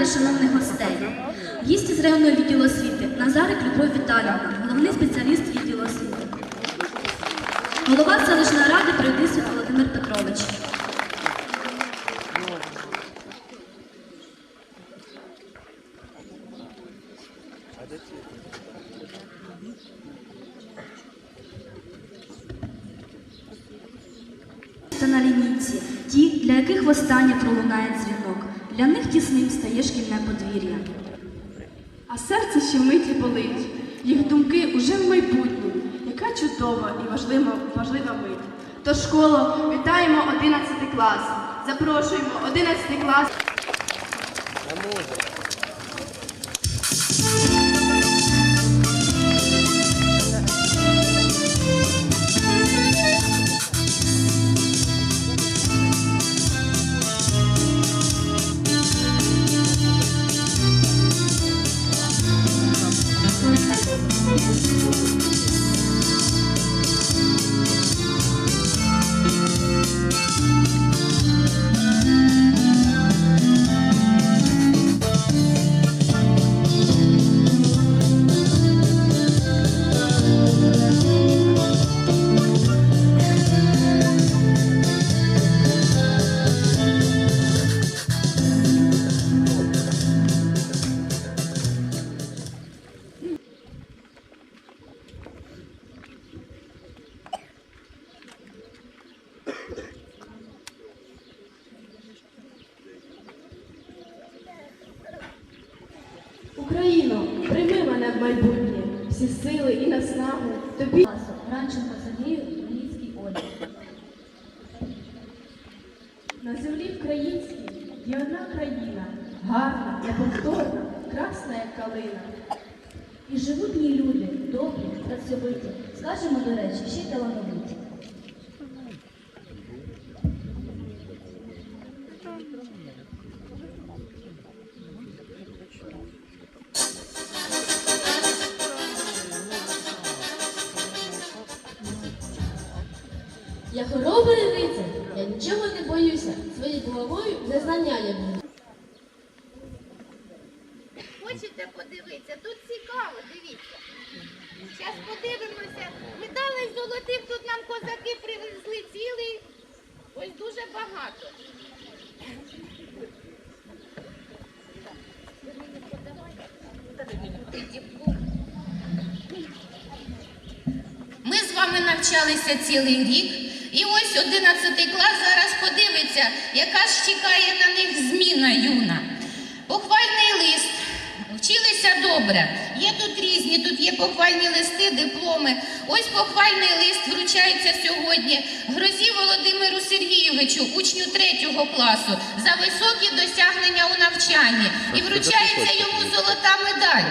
для шановних гостей. Гість із районного відділу освіти Назарик Любов Віталіївна, головний спеціаліст відділу освіти. Голова селищної ради Пройдисвіт Володимир Петрович. Та на лінійці, ті, для яких востаннє пролунає дзвінок. Для них тісним стає шкільне подвір'я. А серце ще вмиті болить. Їх думки уже в майбутньому. Яка чудова і важлива, важлива мить. То школа, вітаємо 11 клас. Запрошуємо 11 клас. Країна, гарна, неповторна, красна, як калина. І живуть в ній люди, добрі, працьовиті, скажемо, до речі, ще й талановиті. Навчалися цілий рік. І ось 11 клас зараз подивиться, яка ж чекає на них зміна юна. Похвальний лист. Вчилися добре. Є тут різні, тут є похвальні листи, дипломи. Ось похвальний лист вручається сьогодні Грозі Володимиру Сергійовичу, учню третього класу, за високі досягнення у навчанні. І вручається йому золота медаль.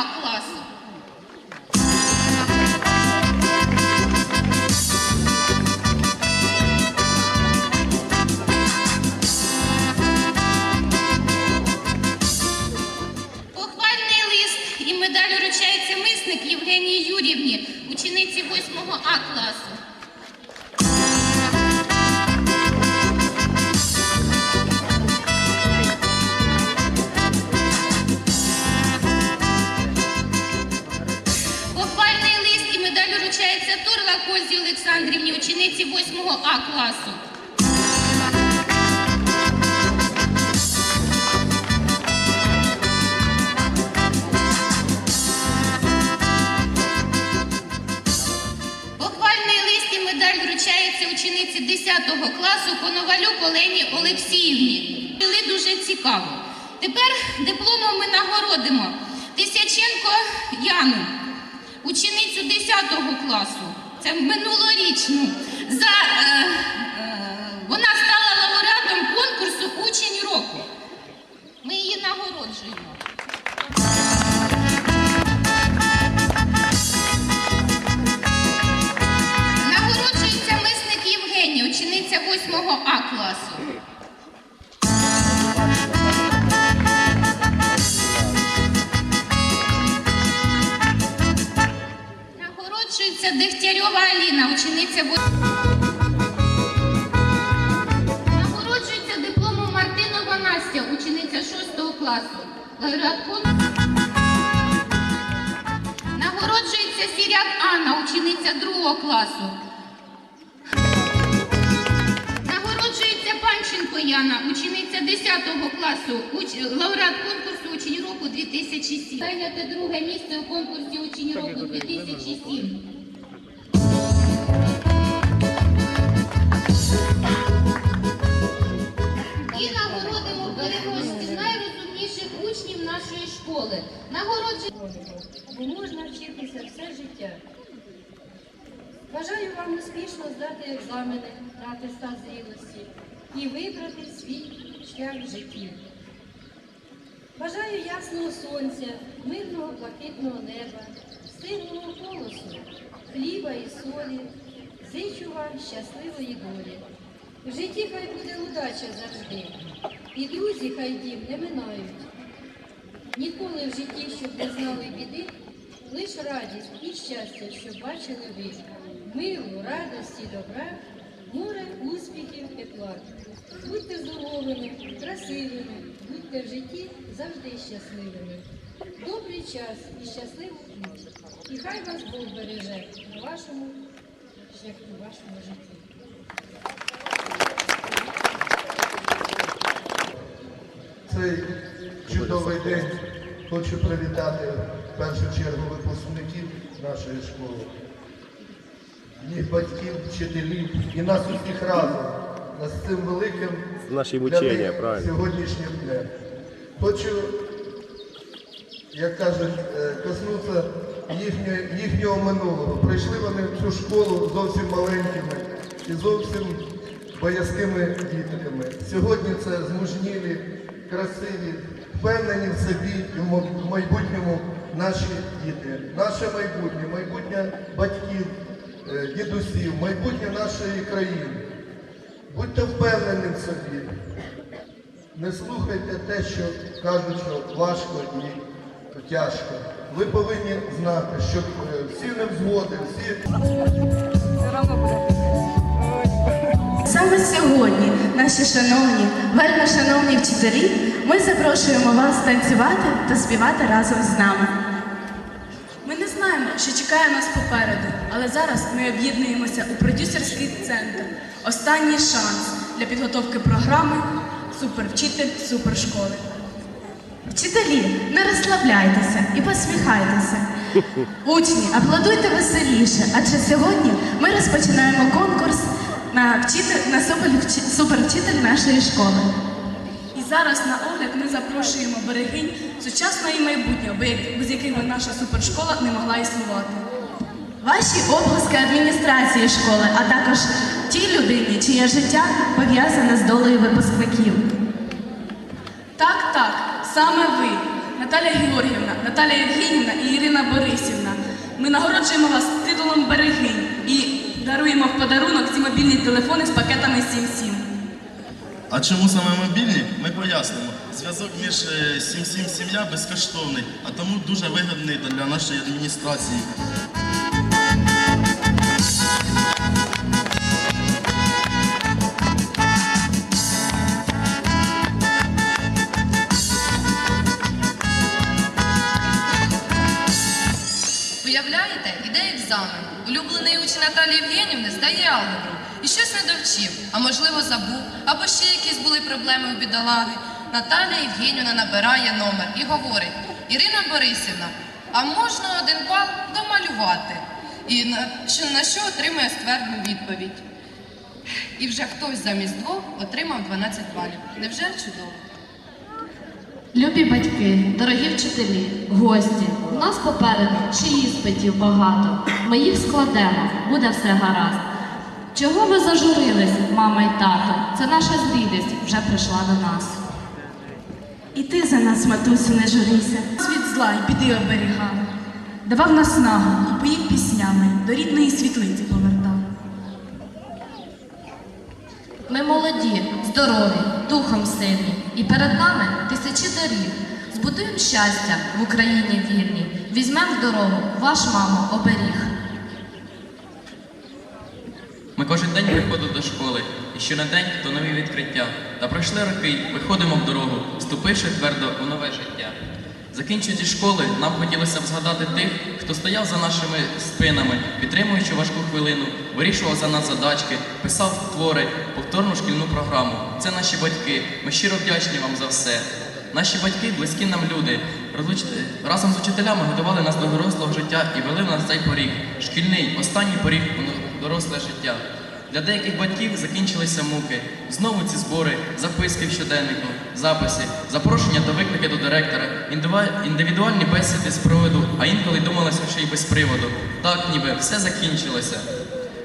Atlas. 9 класу Коновалюк Олені Олексіївні. Були дуже цікаво. Тепер дипломом ми нагородимо Тисяченко Яну, ученицю 10 класу. Це минулорічну. За, е, е, вона стала лауреатом конкурсу Учень року. Ми її нагороджуємо. 8 А класу. Нагороджується Дегтярьова Аліна, учениця 8 Нагороджується дипломом Мартинова Настя, учениця 6 класу. Нагороджується Сіряк Анна, учениця 2 класу. Яна, учениця 10 класу, уч... лауреат конкурсу Учень року 2007. Зайняте друге місце у конкурсі Учень року 2007. І нагородимо переможців найрозумніших учнів нашої школи. Нагороджуємо. бо можна вчитися все життя. Бажаю вам успішно здати екзамени на атестат зрілості і вибрати свій шлях в житті. Бажаю ясного сонця, мирного блакитного неба, стиглого колосу, хліба і солі. Зичу вам щасливої долі. В житті хай буде удача завжди, і друзі хай дім не минають. Ніколи в житті, щоб не знали біди, лиш радість і щастя, щоб бачили ви. Миру, радості, добра, море успіхів, тепла. Будьте здоровими, красивими, будьте в житті завжди щасливими. Добрий час і щасливу путь. І хай вас Бог береже на вашому шляху, вашому житті. цей чудовий день хочу привітати в першу чергу випускників нашої школи, їх батьків, вчителів і нас усіх разом з цим великим мучення, них правильно. сьогоднішнім днем. Хочу, як кажуть, е, коснутися їхньої- їхнього минулого. Прийшли вони в цю школу зовсім маленькими і зовсім боязкими дітками. Сьогодні це змужнілі, красиві, впевнені в собі і в майбутньому наші діти. Наше майбутнє, майбутнє батьків, дідусів, майбутнє нашої країни. Будьте впевнені в собі. Не слухайте те, що кажуть, що важко і тяжко. Ви повинні знати, що е, всі невзгоди, всі Саме сьогодні, наші шановні, вельми шановні вчителі, ми запрошуємо вас танцювати та співати разом з нами. Знаємо, що чекає нас попереду, але зараз ми об'єднуємося у продюсерський центр. Останній шанс для підготовки програми Супервчитель супершколи. Вчителі, не розслабляйтеся і посміхайтеся. Учні, аплодуйте веселіше, адже сьогодні ми розпочинаємо конкурс на, вчитель, на супервчитель нашої школи. Зараз на огляд ми запрошуємо берегинь сучасного і майбутнього, без як- яких наша супершкола не могла існувати. Ваші обласки адміністрації школи, а також тій людині, чиє життя пов'язане з долею випускників. Так, так, саме ви, Наталя Георгіївна, Наталя Євгенівна і Ірина Борисівна. Ми нагороджуємо вас титулом берегинь і даруємо в подарунок ці мобільні телефони з пакетами 77. А чому саме мобільні? Ми пояснимо. Зв'язок між е, 77 сім'я безкоштовний, а тому дуже вигідний для нашої адміністрації. Уявляєте, іде екзамен. Улюблений учень Наталії Євгенівни здає алгебру. І щось не довчив, а можливо забув, або ще якісь були проблеми у бідолаги. Наталія Євгенівна набирає номер і говорить: Ірина Борисівна, а можна один бал домалювати? І на на що отримує ствердну відповідь. І вже хтось замість двох отримав 12 балів. Невже чудово? Любі батьки, дорогі вчителі, гості, у нас попереду ще іспитів багато. Ми їх складемо, буде все гаразд. Чого ви зажурились, мама й тато? Це наша зрідість вже прийшла до нас. І ти за нас, матусю, не журися. Світ зла й біди оберігав. Давав нас нагу і поїв піснями, до рідної світлиці повертав. Ми молоді, здорові, духом сильні, і перед нами тисячі доріг. Збудуємо щастя в Україні вільній. Візьмемо в дорогу ваш мамо оберіг. Ми кожен день приходимо до школи, і що на день то нові відкриття. Та пройшли роки, виходимо в дорогу, ступивши твердо у нове життя. Закінчуючи школи, нам хотілося б згадати тих, хто стояв за нашими спинами, підтримуючи важку хвилину, вирішував за нас задачки, писав твори, повторну шкільну програму. Це наші батьки. Ми щиро вдячні вам за все. Наші батьки близькі нам люди. Разом з учителями готували нас до дорослого життя і вели нас цей поріг. Шкільний, останній поріг доросле життя. Для деяких батьків закінчилися муки. Знову ці збори, записки в щоденнику, записи, запрошення та виклики до директора, індивідуальні бесіди з проводу, а інколи думалося, що й без приводу. Так, ніби все закінчилося.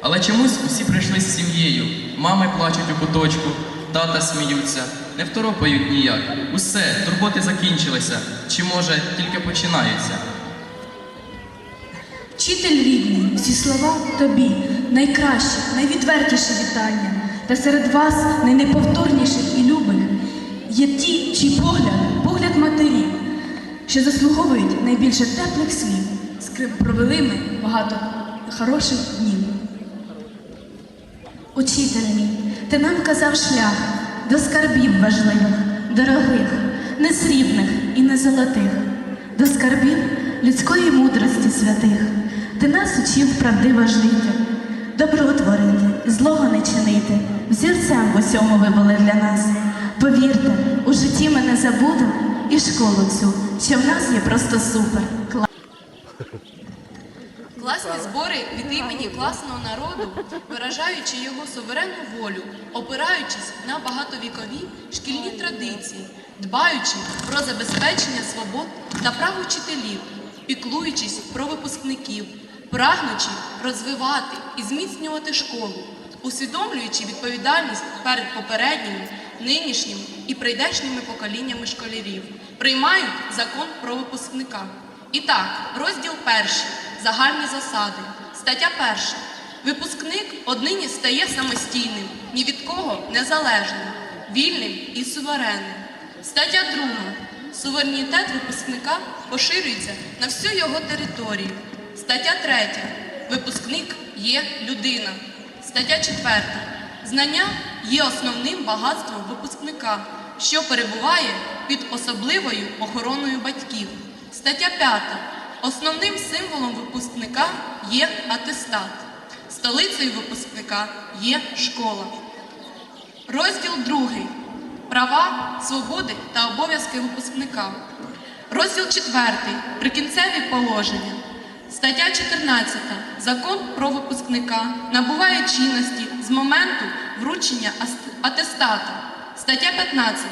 Але чомусь усі прийшли з сім'єю. Мами плачуть у куточку, тата сміються, не второпають ніяк. Усе, турботи закінчилися. Чи може тільки починаються? Вчитель рідний, всі слова тобі, найкраще, найвідвертіше вітання. Та серед вас найнеповторніших і любих є ті, чий погляд, погляд матерів, що заслуговують найбільше теплих слів. Скрип провели ми багато хороших днів. Учитель мій, ти нам казав шлях до скарбів важливих, дорогих, не срібних і не золотих, до скарбів людської мудрості святих. Ти нас учив правдиво жити, добро творити, злого не чинити. Взірцем в усьому ви були для нас. Повірте, у житті ми не забудемо і школу цю, що в нас є просто супер. Клас. Класні збори від імені класного народу, виражаючи його суверенну волю, опираючись на багатовікові шкільні традиції, дбаючи про забезпечення свобод та прав учителів, піклуючись про випускників, прагнучи розвивати і зміцнювати школу, усвідомлюючи відповідальність перед попередніми, нинішніми і прийдешніми поколіннями школярів, приймають закон про випускника. І так, розділ перший. Загальні засади. Стаття перша. Випускник однині стає самостійним, ні від кого незалежним, вільним і суверенним. Стаття 2. Суверенітет випускника поширюється на всю його територію. Стаття 3. Випускник є людина. Стаття 4. Знання є основним багатством випускника, що перебуває під особливою охороною батьків. Стаття 5. Основним символом випускника є атестат. Столицею випускника є школа. Розділ 2. Права, свободи та обов'язки випускника. Розділ 4. Прикінцеві положення. Стаття 14. Закон про випускника набуває чинності з моменту вручення атестату. Стаття 15.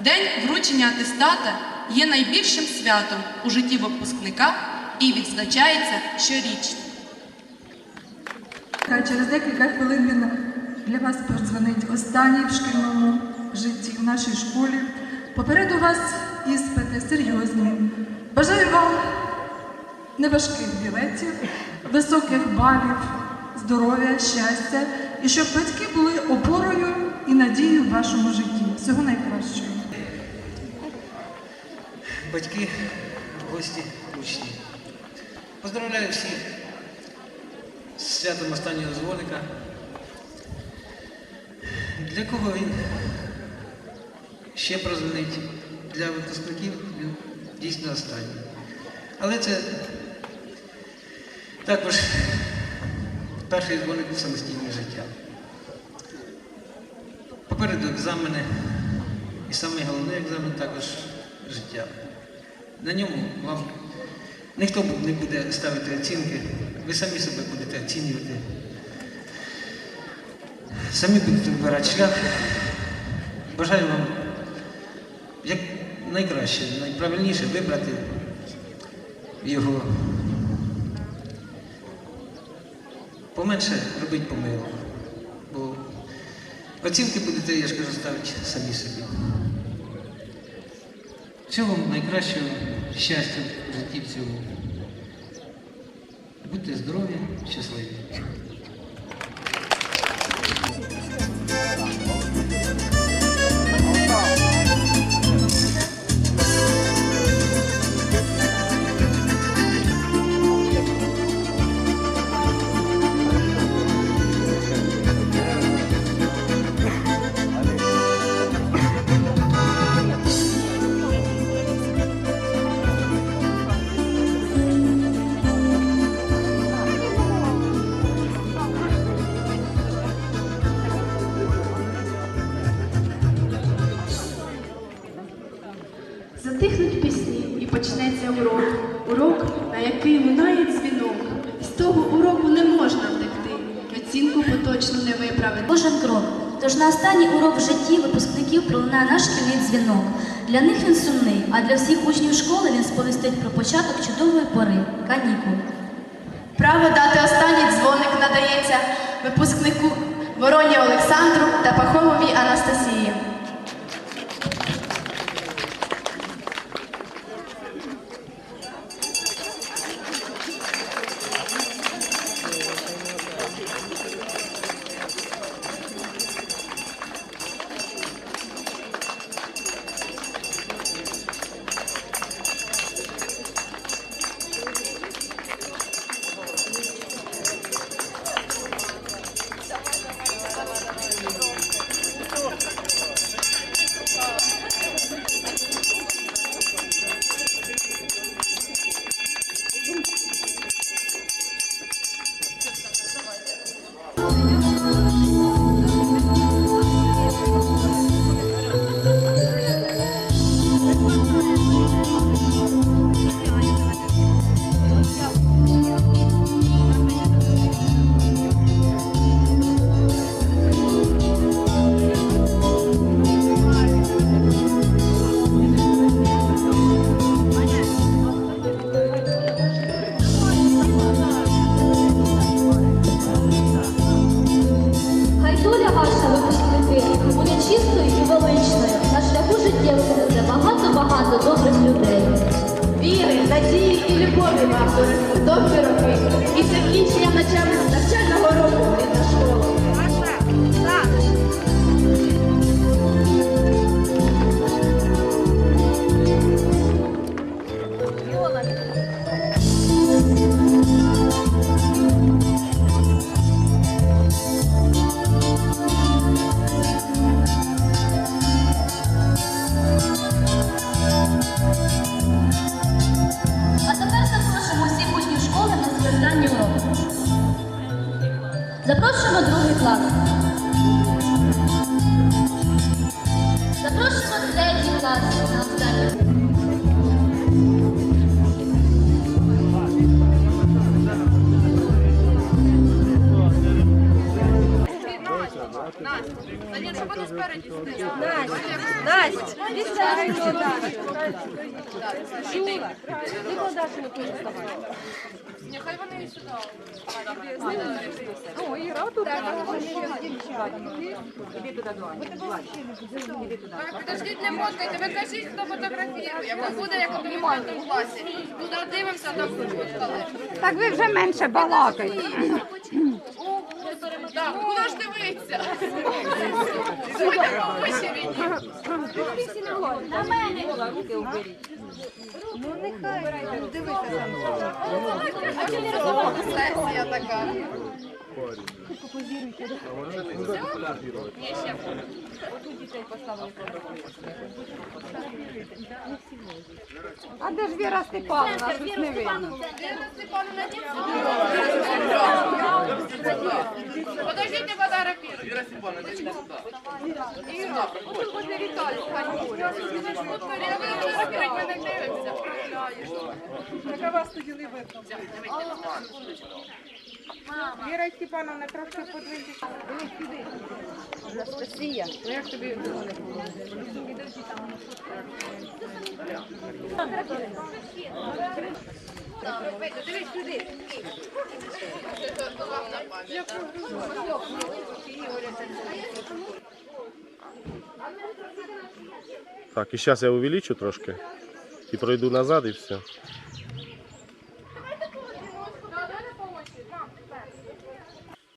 День вручення атестата є найбільшим святом у житті випускника і відзначається щорічно. Через декілька хвилин він для вас подзвонить останній в шкільному житті в нашій школі. Попереду вас іспити серйозні. Бажаю вам неважких білетів, високих балів, здоров'я, щастя і щоб батьки були опорою і надією в вашому житті. Всього найкращого. батьки, гості, учні. Поздравляю всіх з святом останнього дзвоника. Для кого він ще прозвонить? Для випускників він дійсно останній. Але це також перший дзвоник самостійне життя. Попереду екзамени, і самий головний екзамен також життя. На ньому вам ніхто не буде ставити оцінки, ви самі себе будете оцінювати. Самі будете вибирати шлях. Бажаю вам як найкраще, найправильніше вибрати його. Поменше робіть помилок. Бо оцінки будете, я ж кажу, ставити самі собі. Всього вам найкращого щастя в житті в цьому. Будьте здорові, щасливі. Оцінку поточно не виправити. Кожен крок. Тож на останній урок в житті випускників пролунає наш шкільний дзвінок. Для них він сумний, а для всіх учнів школи він сповістить про початок чудової пори канікул. Право дати останній дзвоник надається випускнику Вороні Олександру та Пахомовій Анастасії. Запрошуємо другий клас. Запрошуємо третій клас на останній. Настя, ж не хочеш вставати? Нехай вони сюди. Подождіть, не фоткайте, ви кажіть, хто фотографірує. Бо буде, як у п'ятому класі. Туди дивимося, там фоткали. Так ви вже менше балакайте. Так, куди ж дивитися? Сьогодні по очереді. Ну нехай, дивися Сесія така. А де ж Віра Степановна? Тут не видно. Подождіть, не фотографіруйте. Іра, тут возле Віталіка. Я ви фотографірують, ми не дивимося. Так а вас тоді не видно. Віра Степановна трошки подвиньте. Анастасія, ну як тобі Дивись сюди. Так, і зараз я увеличу трошки і пройду назад і все.